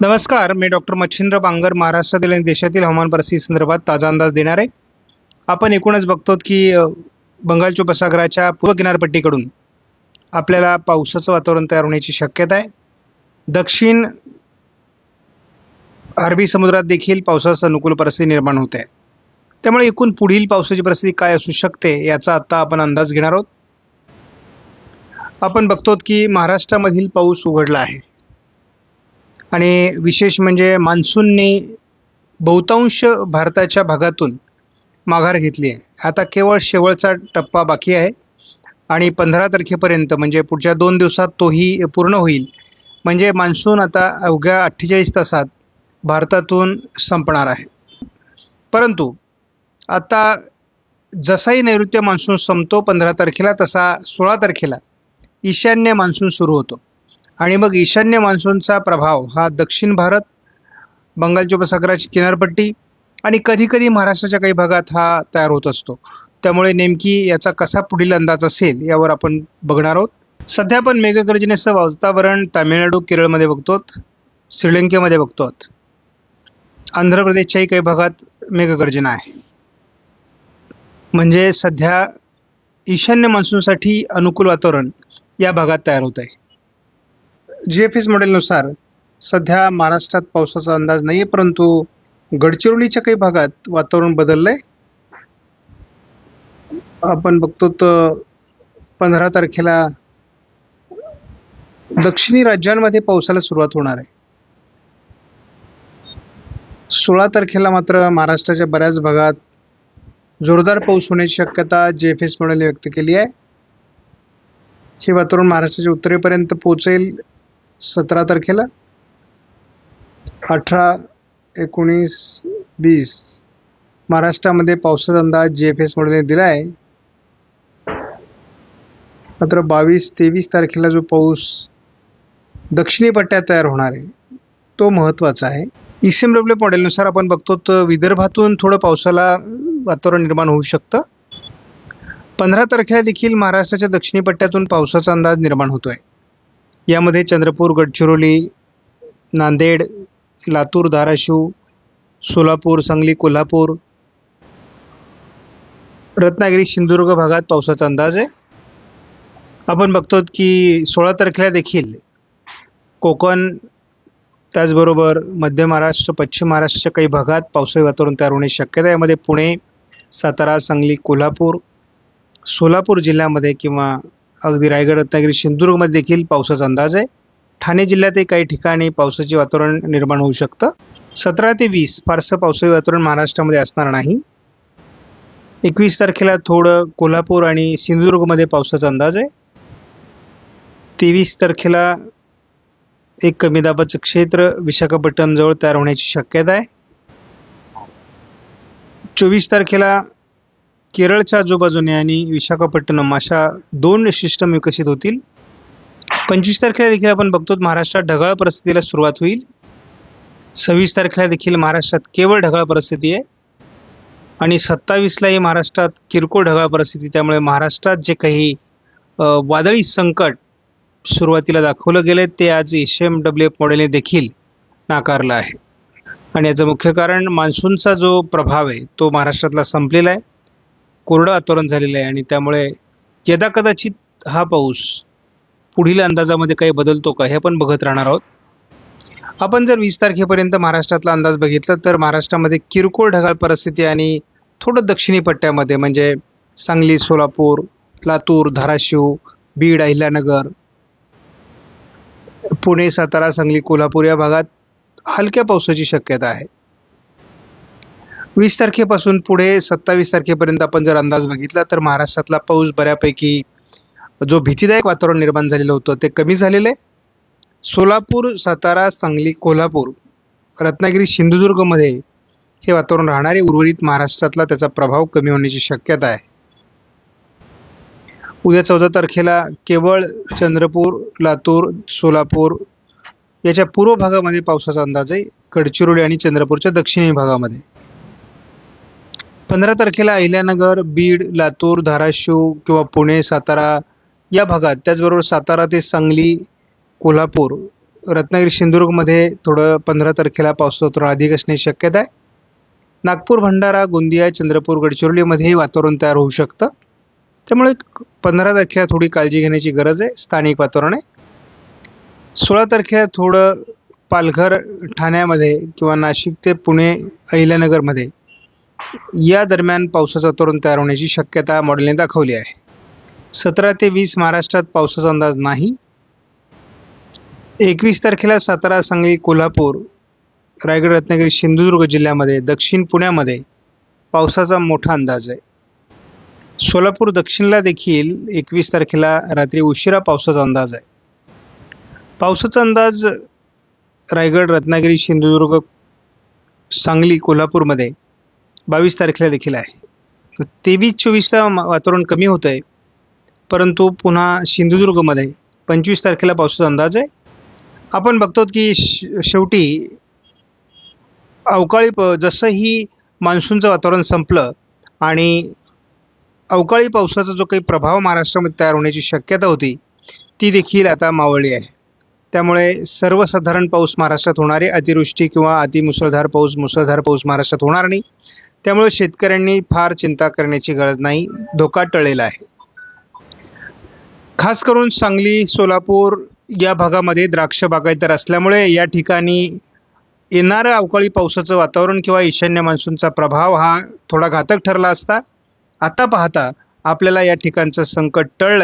नमस्कार मी डॉक्टर मच्छिंद्र बांगर महाराष्ट्रातील आणि देशातील हवामान परिस्थिती संदर्भात ताजा अंदाज देणार आहे. आपण एकूणच बघतो की बंगालच्या उपसागराच्या पूर्व किनारपट्टीकडून आपल्याला पावसाचं वातावरण तयार होण्याची शक्यता आहे. दक्षिण अरबी समुद्रात देखील पावसाचं अनुकूल परिस्थिती निर्माण होते. आहे त्यामुळे एकूण पुढील पावसाची परिस्थिती काय असू शकते याचा आता आपण अंदाज घेणार आहोत. आपण बघतो की महाराष्ट्रामधील पाऊस उघडला आहे. आणि विशेष म्हणजे मान्सूनने बहुतांश भारताच्या भागातून माघार घेतली आहे. आता केवळ शेवटचा टप्पा बाकी आहे. आणि पंधरा तारखेपर्यंत म्हणजे पुढच्या दोन दिवसात तोही पूर्ण होईल. म्हणजे मान्सून आता अवघ्या अठ्ठेचाळीस तासात भारतातून संपणार आहे. परंतु आता जसाही नैऋत्य मान्सून संपतो पंधरा तारखेला तसा सोळा तारखेला ईशान्य मान्सून सुरू होतो. आणि मग ईशान्य मान्सूनचा प्रभाव हा दक्षिण भारत बंगालच्या उपसागराची किनारपट्टी आणि कधीकधी महाराष्ट्राच्या काही भागात हा तयार होत असतो. त्यामुळे नेमकी याचा कसा पुढील अंदाज असेल यावर आपण बघणार आहोत. सध्या आपण मेघगर्जनेचं वातावरण तामिळनाडू केरळमध्ये बघतो श्रीलंकेमध्ये बघतो आंध्र प्रदेशच्याही काही भागात मेघगर्जना आहे. म्हणजे सध्या ईशान्य मान्सूनसाठी अनुकूल वातावरण या भागात तयार होत आहे. जी एफ एस मॉडेलनुसार सध्या महाराष्ट्रात पावसाचा अंदाज नाही आहे परंतु गडचिरोलीच्या काही भागात वातावरण बदललं आहे आपण बघतो तर पंधरा तारखेला दक्षिणी राज्यांमध्ये पावसाला सुरुवात होणार आहे. सोळा तारखेला मात्र महाराष्ट्राच्या बऱ्याच भागात जोरदार पाऊस होण्याची शक्यता जे एफ एस मॉडेलने व्यक्त केली आहे. हे वातावरण महाराष्ट्राच्या उत्तरेपर्यंत पोहोचेल. सतरा तारखेला? अठरा एकोणीस वीस. महाराष्ट्रामध्ये पावसाचा अंदाज जी एफ एस मॉडेलने दिला आहे मात्र बावीस तेवीस तारखेला जो पाऊस दक्षिणी पट्ट्यात तयार होणार आहे तो महत्त्वाचा आहे. ई सी एम डब्ल्यू मॉडेलनुसार आपण बघतो तर विदर्भातून थोडं पावसाला वातावरण निर्माण होऊ शकतं. पंधरा तारखेला देखील महाराष्ट्राच्या दक्षिणी पट्ट्यातून पावसाचा अंदाज निर्माण होतो आहे यामध्ये चंद्रपूर गडचिरोली नांदेड लातूर धाराशिव सोलापूर सांगली कोल्हापूर. रत्नागिरी सिंधुदुर्ग भागात पावसाचा अंदाज आहे. आपण बघतो की सोळा तारखेला देखील कोकण त्याचबरोबर मध्य महाराष्ट्र पश्चिम महाराष्ट्राच्या काही भागात पावसाळी वातावरण तयार होण्याची शक्यता आहे. यामध्ये पुणे सातारा सांगली कोल्हापूर सोलापूर जिल्ह्यामध्ये किंवा अगदी रायगड रत्नागिरी सिंधुदुर्गमध्ये देखील पावसाचा अंदाज आहे. ठाणे जिल्ह्यातही काही ठिकाणी पावसाचे वातावरण निर्माण होऊ शकतं. सतरा ते वीस फारसं पावसाळी वातावरण महाराष्ट्रामध्ये असणार नाही. एकवीस तारखेला थोडं कोल्हापूर आणि सिंधुदुर्गमध्ये पावसाचा अंदाज आहे. तेवीस तारखेला एक कमी दाबाचं क्षेत्र विशाखापट्टणमजवळ तयार होण्याची शक्यता आहे. चोवीस तारखेला केरळच्या आजूबाजूने आणि विशाखापट्टणम अशा दोन सिस्टम विकसित होतील. पंचवीस तारखेला देखील आपण बघतो महाराष्ट्रात ढगाळ परिस्थितीला सुरुवात होईल. सव्वीस तारखेला देखील महाराष्ट्रात केवळ ढगाळ परिस्थिती आहे. आणि सत्तावीसलाही महाराष्ट्रात किरकोळ ढगाळ परिस्थिती त्यामुळे महाराष्ट्रात जे काही वादळी संकट सुरुवातीला दाखवलं गेलं ते आज एस एम डब्ल्यू एफ मॉडेलने देखील नाकारलं आहे. आणि याचं मुख्य कारण मान्सूनचा जो प्रभाव आहे तो महाराष्ट्रातला संपलेला आहे. कोरडं वातावरण झालेलं आहे आणि त्यामुळे यदाकदाचित हा पाऊस पुढील अंदाजामध्ये काही बदलतो का हे आपण बघत राहणार आहोत. आपण जर वीस तारखेपर्यंत महाराष्ट्रातला अंदाज बघितला तर महाराष्ट्रामध्ये किरकोळ ढगाळ परिस्थिती आणि थोडं दक्षिणी पट्ट्यामध्ये म्हणजे सांगली सोलापूर लातूर धाराशिव बीड अहिल्यानगर पुणे सातारा सांगली कोल्हापूर या भागात हलक्या पावसाची शक्यता आहे. वीस तारखेपासून पुढे सत्तावीस तारखेपर्यंत आपण जर अंदाज बघितला तर महाराष्ट्रातला पाऊस बऱ्यापैकी जो भीतीदायक वातावरण निर्माण झालेलं होतं ते कमी झालेलं आहे. सोलापूर सातारा सांगली कोल्हापूर रत्नागिरी सिंधुदुर्गमध्ये हे वातावरण राहणार आहे उर्वरित महाराष्ट्रातला त्याचा प्रभाव कमी होण्याची शक्यता आहे. उद्या चौदा तारखेला केवळ चंद्रपूर लातूर सोलापूर याच्या पूर्व भागामध्ये पावसाचा अंदाज आहे. गडचिरोली आणि चंद्रपूरच्या दक्षिणी भागामध्ये. पंधरा तारखेला अहिल्यानगर बीड लातूर धाराशिव किंवा पुणे सातारा या भागात त्याचबरोबर सातारा ते सांगली कोल्हापूर रत्नागिरी सिंधुदुर्गमध्ये थोडं पंधरा तारखेला पावसाचं वातावरण अधिक असण्याची शक्यता आहे. नागपूर भंडारा गोंदिया चंद्रपूर गडचिरोलीमध्येही वातावरण तयार होऊ शकतं. त्यामुळे पंधरा तारखेला थोडी काळजी घेण्याची गरज आहे स्थानिक वातावरण आहे. सोळा तारखेला थोडं पालघर ठाण्यामध्ये किंवा नाशिक ते पुणे अहिल्यानगरमध्ये या दरम्यान पावसाचा तरुण तयार होण्याची शक्यता मॉडेलने दाखवली आहे. सतरा ते वीस महाराष्ट्रात पावसाचा अंदाज नाही. एकवीस तारखेला सातारा सांगली कोल्हापूर रायगड रत्नागिरी सिंधुदुर्ग जिल्ह्यामध्ये दक्षिण पुण्यामध्ये पावसाचा मोठा अंदाज आहे. सोलापूर दक्षिणला देखील एकवीस तारखेला रात्री उशिरा पावसाचा अंदाज आहे. पावसाचा अंदाज रायगड रत्नागिरी सिंधुदुर्ग सांगली कोल्हापूरमध्ये बावीस तारखेला देखील आहे. तेवीस चोवीसला मा- वातावरण कमी होतं आहे. परंतु पुन्हा सिंधुदुर्गमध्ये पंचवीस तारखेला पावसाचा अंदाज आहे. आपण बघतो की श- शेवटी अवकाळी प जसंही मान्सूनचं वातावरण संपलं आणि अवकाळी पावसाचा जो काही प्रभाव महाराष्ट्रामध्ये तयार होण्याची शक्यता होती ती देखील आता मावळली आहे. त्यामुळे सर्वसाधारण पाऊस महाराष्ट्रात होणार आहे. अतिवृष्टी किंवा अतिमुसळधार पाऊस मुसळधार पाऊस महाराष्ट्रात होणार नाही. त्यामुळे शेतकऱ्यांनी फार चिंता करण्याची गरज नाही. धोका टळलेला आहे. खास करून सांगली सोलापूर या भागामध्ये द्राक्ष बागायतर असल्यामुळे या ठिकाणी येणारं अवकाळी पावसाचं वातावरण किंवा ईशान्य मान्सूनचा प्रभाव हा थोडा घातक ठरला असता आता पाहता आपल्याला या ठिकाणचं संकट टळलं.